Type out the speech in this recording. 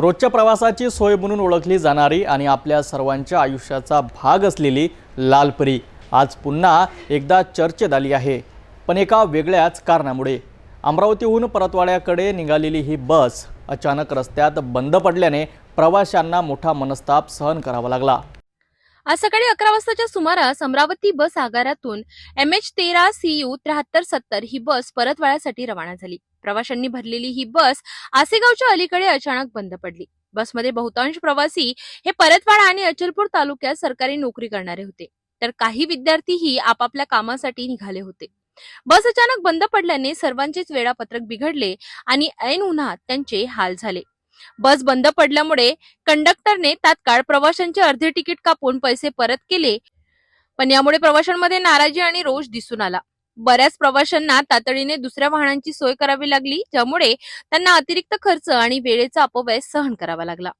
रोजच्या प्रवासाची सोय म्हणून ओळखली जाणारी आणि आपल्या सर्वांच्या आयुष्याचा भाग असलेली लालपरी आज पुन्हा एकदा चर्चेत आली आहे. पण एका वेगळ्याच कारणामुळे. अमरावतीहून परतवाड्याकडे निघालेली ही बस अचानक रस्त्यात बंद पडल्याने प्रवाशांना मोठा मनस्ताप सहन करावा लागला. आज सकाळी अकरा वाजताच्या सुमारास अमरावती बस आगारातून एम एच तेरा सी यू त्र्याहत्तर सत्तर ही बस परतवाड्यासाठी रवाना झाली. प्रवाशांनी भरलेली ही बस आसेगावच्या अलीकडे अचानक बंद पडली. बसमध्ये बहुतांश प्रवासी हे परतवाडा आणि अचलपूर तालुक्यात सरकारी नोकरी करणारे होते. तर काही विद्यार्थीही आपापल्या कामासाठी निघाले होते. बस अचानक बंद पडल्याने सर्वांचेच वेळापत्रक बिघडले आणि ऐन उन्हात त्यांचे हाल झाले. बस बंद पडल्यामुळे कंडक्टरने तात्काळ प्रवाशांचे अर्धे तिकीट कापून पैसे परत केले. पण यामुळे प्रवाशांमध्ये नाराजी आणि रोष दिसून आला. बऱ्याच प्रवाशांना तातडीने दुसऱ्या वाहनांची सोय करावी लागली ज्यामुळे त्यांना अतिरिक्त खर्च आणि वेळेचा अपव्यय सहन करावा लागला.